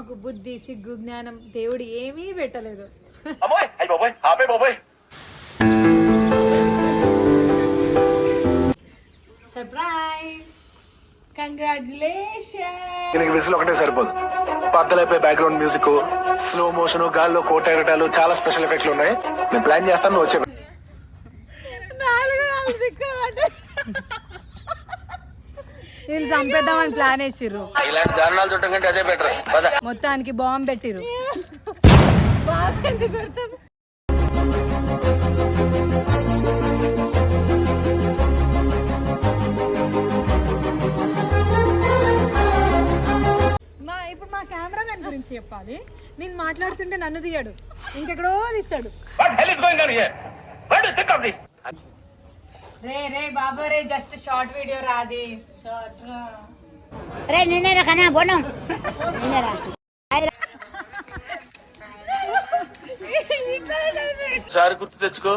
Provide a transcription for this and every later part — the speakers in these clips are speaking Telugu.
మాకు బుద్ధి సిగ్గు జ్ఞానం దేవుడు ఏమీ పెట్టలేదు. అమ్మాయి అయ్యి బాబాయ్ ఆపే బాబాయ్. సర్ప్రైజ్ దీనికి విసులు ఒకటే సరిపోదు. బద్దలైపోయి బ్యాక్గ్రౌండ్ మ్యూజిక్ స్లో మోషన్ గాల్లో కోటెరటాలు చాలా స్పెషల్ ఎఫెక్ట్లు ఉన్నాయి. నేను ప్లాన్ చేస్తాను నువ్వు వచ్చే వీళ్ళు చంపేద్దామని ప్లాన్ వేసిర్రు. ఇలాంటి దారుణాలు చుట్టం కంటే అదే బెటర్ పద. మొత్తానికి బాంబు పెట్టిర్రు. మా ఇప్పుడు మా కెమెరామెన్ గురించి చెప్పాలి. నేను మాట్లాడుతుంటే నన్ను తీయడు ఇంకెక్కడో తీస్తాడు. రే రే బాబా రే జస్ట్ షార్ట్ వీడియో రాది. రే నిన్నేరా కన్నా బోనం నిన్నేరా సారి గుర్తు తెచ్చుకో.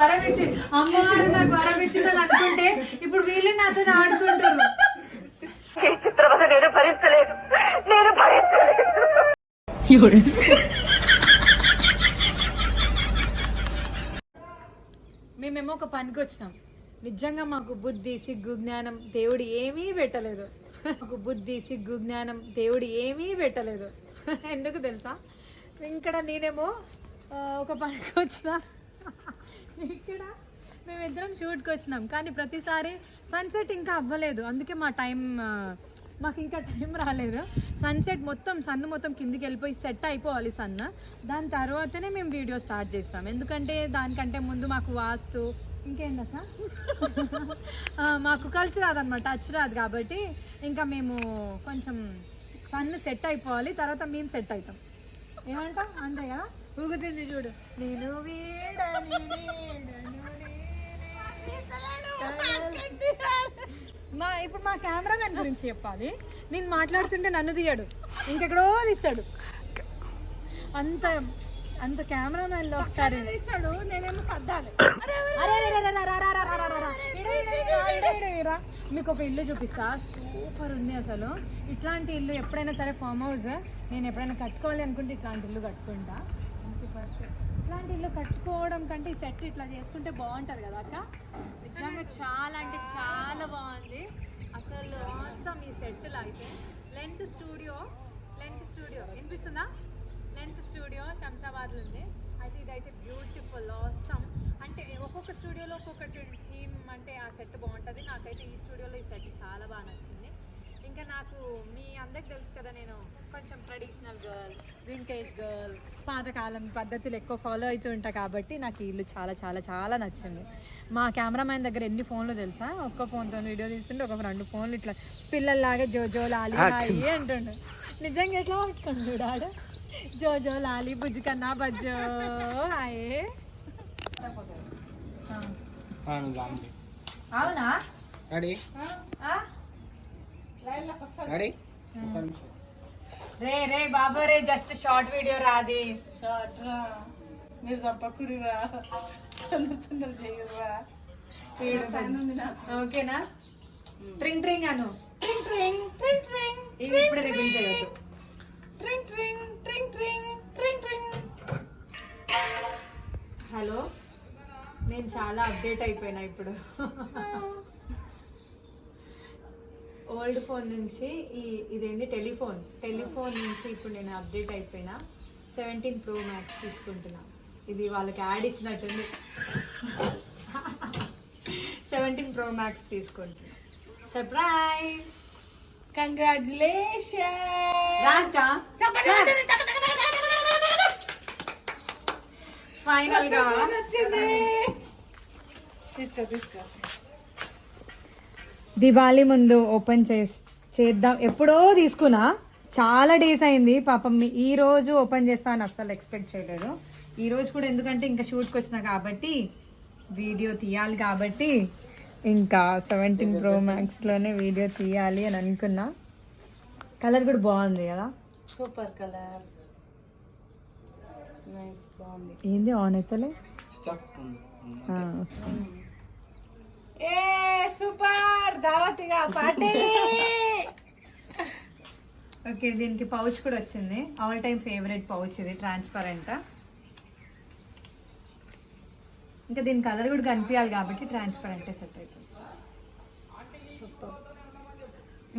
వరమిచ్చి అమ్మవారు నాకు వరమిచ్చిందని అనుకుంటే ఇప్పుడు వీళ్ళు నాతో ఆడుకుంటారు. మేమేమో ఒక పనికి వచ్చినాం. నిజంగా మాకు బుద్ధి సిగ్గు జ్ఞానం దేవుడు ఏమీ పెట్టలేదు. మాకు బుద్ధి సిగ్గు జ్ఞానం దేవుడు ఏమీ పెట్టలేదు. ఎందుకు తెలుసా? ఇక్కడ నేనేమో ఒక పనికి వచ్చిన. ఇక్కడ మేమిద్దరం షూట్కి వచ్చినాం. కానీ ప్రతిసారి సన్సెట్ ఇంకా అవ్వలేదు. అందుకే మా టైం మాకు ఇంకా టైం రాలేదు. సన్సెట్ మొత్తం సన్ మొత్తం కిందికి వెళ్ళిపోయి సెట్ అయిపోవాలి సన్ దాని తర్వాతనే మేము వీడియో స్టార్ట్ చేస్తాం. ఎందుకంటే దానికంటే ముందు మాకు వాస్తు ఇంకేంది అసలు ఆ, మాకు కలిసి రాదనమాట టచ్ రాదు కాబట్టి ఇంకా మేము కొంచెం సన్ సెట్ అయిపోవాలి. తర్వాత మేము సెట్ అవుతాం. ఏమంటాం అంతే కదా ఊగుతుంది చూడు. నేను వీడని వీడను నేనే. మా ఇప్పుడు మా కెమెరామెన్ గురించి చెప్పాలి నేను మాట్లాడుతుంటే నన్ను తీయడు ఇంకెక్కడో తీస్తాడు అంత అంత కెమెరామెన్లో ఒకసారి తీస్తాడు నేనేమో సర్దాలి. మీకు ఒక ఇల్లు చూపిస్తా సూపర్ ఉంది అసలు ఇట్లాంటి ఇల్లు ఎప్పుడైనా సరే ఫామ్ హౌస్ నేను ఎప్పుడైనా కట్టుకోవాలి అనుకుంటే ఇట్లాంటి ఇల్లు కట్టుకుంటా ఇలాంటి ఇల్లు కట్టుకోవడం కంటే ఈ సెట్ ఇట్లా చేసుకుంటే బాగుంటుంది కదా అక్క? నిజంగా చాలా అంటే చాలా బాగుంది. అసలు awesome ఈ సెట్లో అయితే. లెన్స్ స్టూడియో లెన్స్ స్టూడియో వినిపిస్తుందా? లెన్స్ స్టూడియో శంషాబాద్లో ఉంది. అయితే ఇదైతే బ్యూటిఫుల్ ఆసమ్ అంటే ఒక్కొక్క స్టూడియోలో ఒక్కొక్కటి థీమ్ అంటే ఆ సెట్ బాగుంటుంది. నాకైతే ఈ స్టూడియోలో ఈ సెట్ చాలా బాగా నచ్చింది. ఇంకా నాకు మీ అందరికి తెలుసు కదా నేను కొంచెం ట్రెడిషనల్ గర్ల్ వింటేజ్ గర్ల్ పాతకాలం పద్ధతులు ఎక్కువ ఫాలో అవుతూ ఉంటా కాబట్టి నాకు ఈ ఇల్లు చాలా చాలా చాలా నచ్చింది. మా కెమెరామ్యాన్ దగ్గర ఎన్ని ఫోన్లు తెలుసా? ఒక్క ఫోన్తో వీడియో తీస్తుంటే ఒక రెండు ఫోన్లు ఇట్లా పిల్లల్లాగా జోజో లాలి హాయి అంటుండు. నిజంగా ఎట్లా పట్టుకుంటు ఆడు? జోజో లాలి బుజ్జి కన్నా బజ్జో. హాయ్. అవునా? రే రే బాబా రే జస్ట్ షార్ట్ వీడియో రాది. మీరు చంపకుడిరా తొందర తొందర చేయరా ఓకేనా? ట్రింగ్ ట్రింగ్ అను. ట్రింగ్ ట్రింగ్ ట్రింగ్ ట్రింగ్ ఇది ఇప్పుడే రివీల్ చేయొద్దు. ట్రింగ్ ట్రింగ్ ట్రింగ్ ట్రింగ్ ట్రింగ్ ట్రింగ్ హలో? నేను చాలా అప్డేట్ అయిపోయినా ఇప్పుడు. ఓల్డ్ ఫోన్ నుంచి ఈ ఇదేంటి టెలిఫోన్. టెలిఫోన్ నుంచి ఇప్పుడు నేను అప్డేట్ అయిపోయినా సెవెంటీన్ ప్రో మ్యాక్స్ తీసుకుంటున్నా. ఇది వాళ్ళకి యాడ్ ఇచ్చినట్టుంది. సెవెంటీన్ ప్రో మ్యాక్స్ తీసుకుంటున్నా. సర్ప్రైజ్! కంగ్రాచులేషన్ రాక ఫైనల్గా వచ్చింది తీసుకో తీసుకో. దివాళీ ముందు ఓపెన్ చేస్ చేద్దాం. ఎప్పుడో తీసుకున్నా చాలా డేస్ అయింది. పాపం మీ- ఈ రోజు ఓపెన్ చేస్తా అని అస్సలు ఎక్స్పెక్ట్ చేయలేదు. ఈ రోజు కూడా ఎందుకంటే ఇంకా షూట్కి వచ్చిన కాబట్టి వీడియో తీయాలి కాబట్టి ఇంకా సెవెంటీన్ ప్రో మ్యాక్స్లోనే వీడియో తీయాలి అని అనుకున్నా. కలర్ కూడా బాగుంది కదా? Super colour. ఏంది ఆన్ అవుతలే ఏ సూపర్ దావతిగా పార్టీ ఓకే దీనికి పౌచ్ కూడా వచ్చింది. ఆల్ టైమ్ ఫేవరెట్ పౌచ్ ఇది ట్రాన్స్పరెంట్ ఇంకా దీని కలర్ కూడా కనిపించాలి కాబట్టి ట్రాన్స్పరెంటే సెట్ అవుతుంది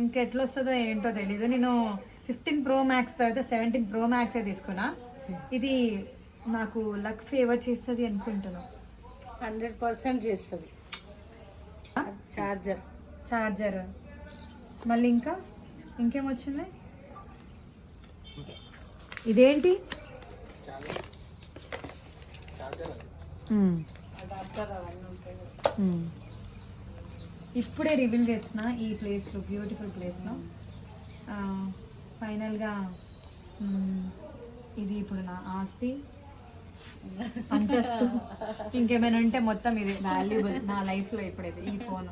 ఇంకా ఎట్లా వస్తుందో ఏంటో తెలీదు. నేను ఫిఫ్టీన్ ప్రో మ్యాక్స్ తర్వాత సెవెంటీన్ ప్రో మ్యాక్సే తీసుకున్నా. ఇది నాకు లక్ ఫేవర్ చేస్తుంది అనుకుంటున్నాను హండ్రెడ్ పర్సెంట్ చేస్తుంది. చార్జర్ చార్జర్ మళ్ళీ ఇంకా? ఇంకేమొచ్చింది? ఇదేంటి? మ్మ్. మ్మ్. ఇప్పుడే రివీల్ చేసిన ఈ ప్లేస్లో బ్యూటిఫుల్ ప్లేస్లో. ఫైనల్గా ఇది ఇప్పుడు నా ఆస్తి. అంతస్తు. ఇంకేమైనా ఉంటే మొత్తం ఇది. వాల్యుబుల్ నా లైఫ్లో ఇప్పుడైతే ఈ ఫోన్.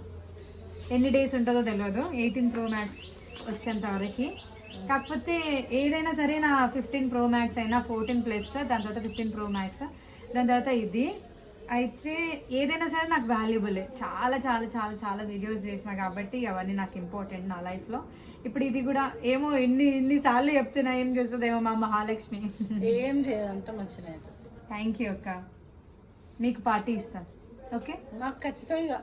ఎన్ని డేస్ ఉంటుందో తెలియదు ఎయిటీన్ ప్రో మ్యాక్స్ వచ్చేంత వరకు. కాకపోతే ఏదైనా సరే నా ఫిఫ్టీన్ ప్రో మ్యాక్స్ అయినా ఫోర్టీన్ ప్లస్ దాని తర్వాత ఫిఫ్టీన్ ప్రో మ్యాక్స్ దాని తర్వాత ఇది. అయితే ఏదైనా సరే నాకు వాల్యుబులే చాలా చాలా చాలా చాలా వీడియోస్ చేసిన కాబట్టి అవన్నీ నాకు ఇంపార్టెంట్ నా లైఫ్లో ఇప్పుడు ఇది కూడా ఏమో ఎన్ని ఎన్నిసార్లు చెప్తున్నా ఏం చేస్తుందేమో మా మహాలక్ష్మి. ఏం చేయదు అంత మంచిగా అవుతుంది థ్యాంక్ యూ అక్క. మీకు పార్టీ ఇస్తాను. ఓకే నాకు ఖచ్చితంగా.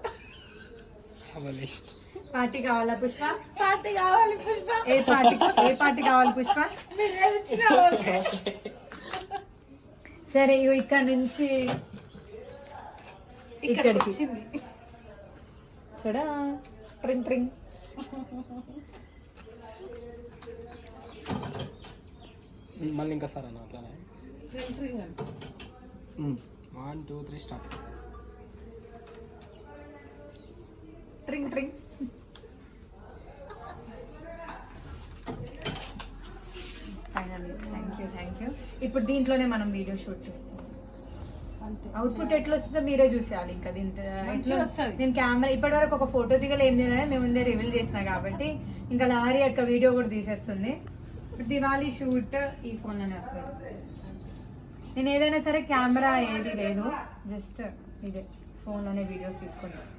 పార్టీ కావాలా పుష్ప? పార్టీ కావాలి పుష్ప. ఏ పార్టీ ఏ పార్టీ కావాలి పుష్ప? సరే ఇక్కడ నుంచి ఇక్కడికి వచ్చింది. చూడా? ట్రింగ్ ట్రింగ్ మళ్ళీ ఇంకా సార్ అన్న అట్లానే. One two three start. Finally thank you thank you ఇప్పుడు దీంట్లోనే మనం వీడియో షూట్ చేస్తాం. అవుట్పుట్ ఎట్లా వస్తుందో మీరే చూసేయాలి ఇంకా. దీంట్లో. నేను కెమెరా ఇప్పటి వరకు ఒక ఫోటో దిగలు ఏం చేయలేదు మేము ముందే రివీల్ చేసిన కాబట్టి ఇంకా లారీ యొక్క వీడియో కూడా తీసేస్తుంది. ఇప్పుడు దివాళీ షూట్ ఈ ఫోన్లోనే వస్తుంది. నేను ఏదైనా సరే కెమెరా ఏది లేదు. జస్ట్ ఇదే ఫోన్లోనే వీడియోస్ తీసుకుంటాను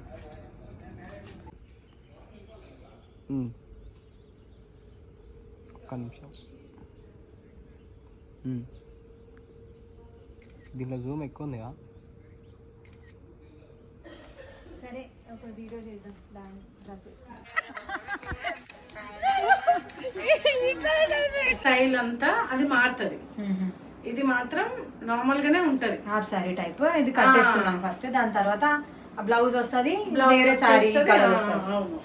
ఒక్క నిమిషం. దీంట్లో జూమ్ ఎక్కువ ఉందిగా. సరే ఒక వీడియో చేద్దాం. దాని డ్రెస్ వేసుకుంటాం స్టైల్ అంతా అది మారుతుంది. ఇది మాత్రం నార్మల్ గానే ఉంటది. హాఫ్ సారీ టైప్ ఇది కట్టేసుకున్నాం ఫస్ట్. దాని తర్వాత బ్లౌజ్ వస్తుంది వేరే సారీ.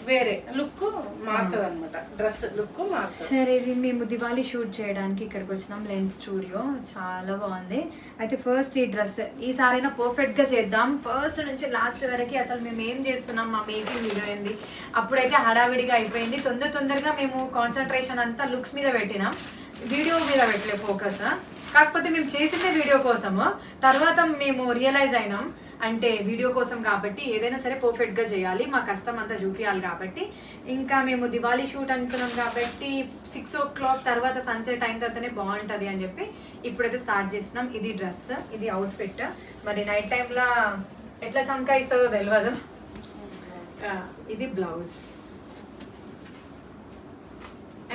వేరే లుక్ మారుతుంది అనమాట డ్రెస్ లుక్ సరే ఇది మేము దివాళీ షూట్ చేయడానికి ఇక్కడికి వచ్చినాం లెన్స్ స్టూడియో. చాలా బాగుంది. అయితే ఫస్ట్ ఈ డ్రెస్ ఈసారైనా పర్ఫెక్ట్గా చేద్దాం. ఫస్ట్ నుంచి లాస్ట్ వరకు అసలు మేము ఏం చేస్తున్నాం మా మేకింగ్ వీడియో ఏంది? అప్పుడైతే హడావిడిగా అయిపోయింది. తొందర తొందరగా మేము కాన్సన్ట్రేషన్ అంతా లుక్స్ మీద పెట్టినాం. వీడియో మీద పెట్టలే ఫోకస్ కాకపోతే మేము చేసిందే వీడియో కోసము. తర్వాత మేము రియలైజ్ అయినాం. అంటే వీడియో కోసం కాబట్టి ఏదైనా సరే పర్ఫెక్ట్గా చేయాలి మా కష్టం అంతా చూపించాలి కాబట్టి. ఇంకా మేము దివాళీ షూట్ అనుకున్నాం కాబట్టి సిక్స్ ఓ క్లాక్ తర్వాత సన్సెట్ అయిన తర్వాతనే బాగుంటుంది అని చెప్పి ఇప్పుడైతే స్టార్ట్ చేసినాం ఇది డ్రెస్ ఇది అవుట్ఫిట్ మరి నైట్ టైంలో ఎట్లా చమకాయిస్తుందో తెలియదు ఇది బ్లౌజ్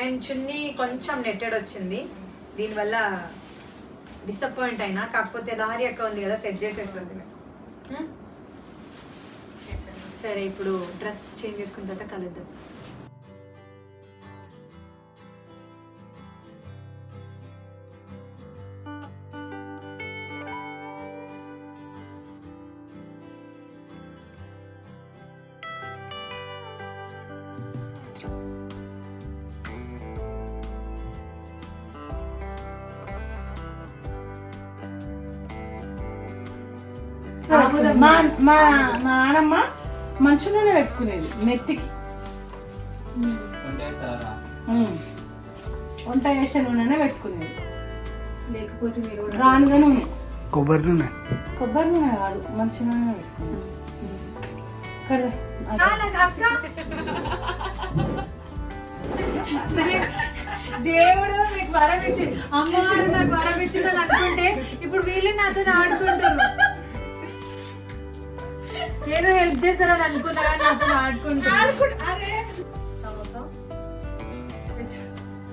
అండ్ చున్నీ కొంచెం నెట్టెడ్ వచ్చింది. దీనివల్ల డిసప్పాయింట్ అయినా కాకపోతే దారి అక్క ఉంది కదా సెట్ చేసేస్తుంది. Hmm? సరే ఇప్పుడు డ్రెస్ చేంజ్ చేసుకున్న తర్వాత కలుద్దాం. మా మా మా నాన్నమ్మ మంచు నూనె పెట్టుకునేది నెత్తికి ఉమ్. వంట చేసే నూనెనే పెట్టుకునేది. లేకపోతే మీరు గానుగ నూనె. కొబ్బరి నూనె. కొబ్బరి నూనె కాదు మంచి నూనె పెట్టుకునేది. కదా దేవుడు మీకు వరం ఇచ్చి అమ్మవారు నాకు వరం ఇచ్చిందని అనుకుంటే ఇప్పుడు వీళ్ళు నాతో ఆడుకుంటారు ఏదో హెల్ప్ చేస్తారని అనుకున్నా కానీ నాతో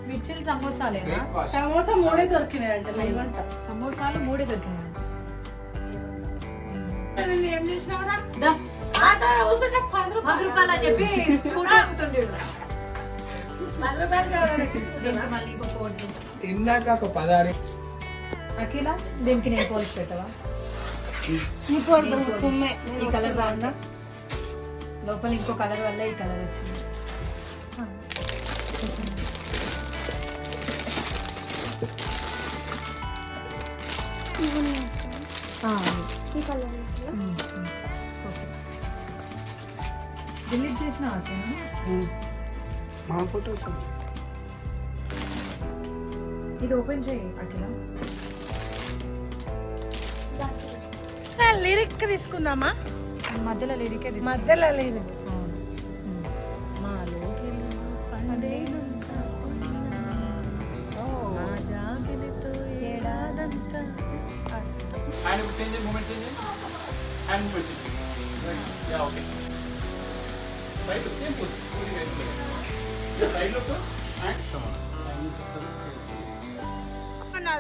మిర్చిలు సమోసాలేనా? సమోసా మూడే దొరికినాయి అంటే లేవంట సమోసాలు మూడే దొరికినాయి. ఏం చేసినావురా దస్. పది రూపాయలు. అని చెప్పి ఒక పదారి అఖిల దీనికి నేను పోలిసి పెట్టవా? ఈ కలర్ బాగుందా లోపల ఇంకో కలర్ వల్ల ఈ కలర్ వచ్చింది. డిలీట్ చేసిన మా ఫోటోస్ ఇది ఓపెన్ చేయి అఖిల. లిరిక్ తీసుకుందామా? మధ్యలో లేడికే మధ్యలో లేదు hand change movement change hand movement change yeah okay right same pose puri right right look and సమాన్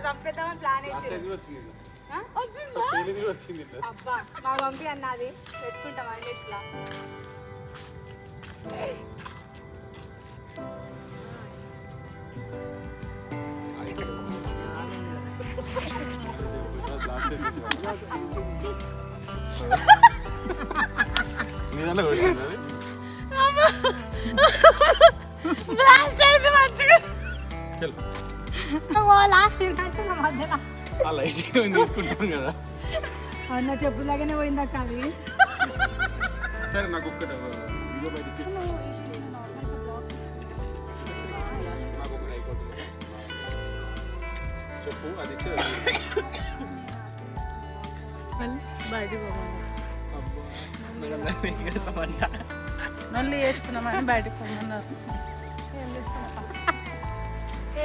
చంపేద్దామని ప్లాన్ ఇది వచ్చింది అబ్బా మా పంపి అన్నది పెట్టుకుంటాం వచ్చింది చల్. ఆ లైట్ తీసుకుంటాం కదా. అన్న చెప్పులాగానే పోయిందా కాదు సరే నాకు ఒక్కటి వీడియో బయట నాకు ఒకటి అయిపోతుంది. చెప్పు అది చేస్తామంట? నల్లి వేస్తున్నామని బయటకు పోమన్నారు.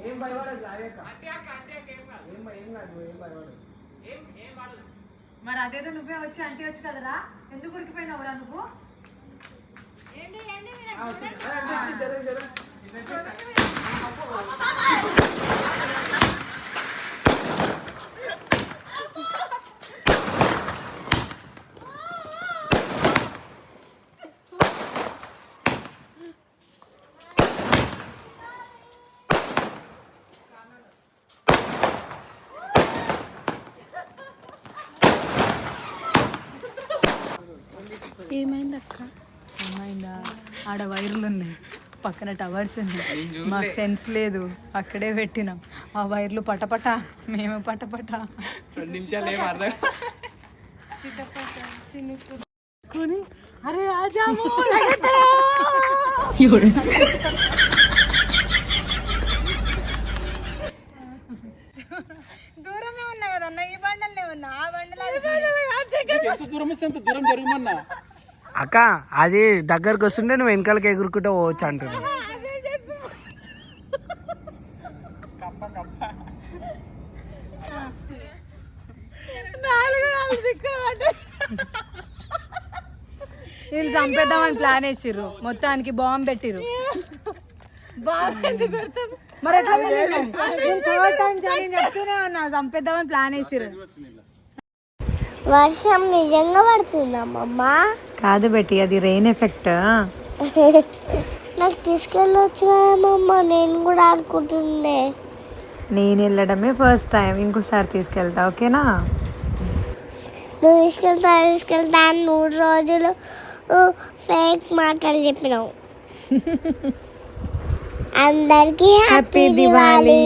ఏం భయపడదు ఏం ఏం కాదు భయపడదు. మరి అదేదో నువ్వే వచ్చి అంటే వచ్చి కదరా? ఎందుకు ఉరికిపోయినావురా నువ్వు? ఏమైంది అక్క ఏమైందా ఆడ వైర్లు ఉన్నాయి. పక్కన టవర్స్ ఉన్నాయి. మాకు సెన్స్ లేదు. అక్కడే పెట్టినాం. ఆ వైర్లు పటపట. మేము పటపట. రెండు నిమిషాలు ఏం అర్థం అరే ఆజాము దూరమే ఉన్నా కదన్న ఈ బండలనే ఉన్నా ఆ బండలు ఎంత దూరం దూరం జరగమన్నా? అక్క అది దగ్గరకు వస్తుంటే నువ్వు వెనకాలకి ఎగురుకుంటూ పోవచ్చు అంటున్నావు వీళ్ళు చంపేద్దామని ప్లాన్ వేసిర్రు. మొత్తానికి బాంబు పెట్టిర్రు. మరి ఎట్లా చెప్తూనే ఉన్నా చంపేద్దామని ప్లాన్ వేసిర్రు. వర్షం నిజంగా పడుతుందమ్మా కాదు బెట్టి అది రెయిన్ ఎఫెక్ట్ నాకు తీసుకెళ్ళొచ్చు నేను కూడా ఆడుకుంటుండే నేను వెళ్ళడమే ఫస్ట్ టైం ఇంకోసారి తీసుకెళ్తా ఓకేనా? నువ్వు తీసుకెళ్తా తీసుకెళ్తా అని మూడు రోజులు ఫేక్ మాటలు చెప్పినావు. అందరికీ హ్యాపీ దివాళీ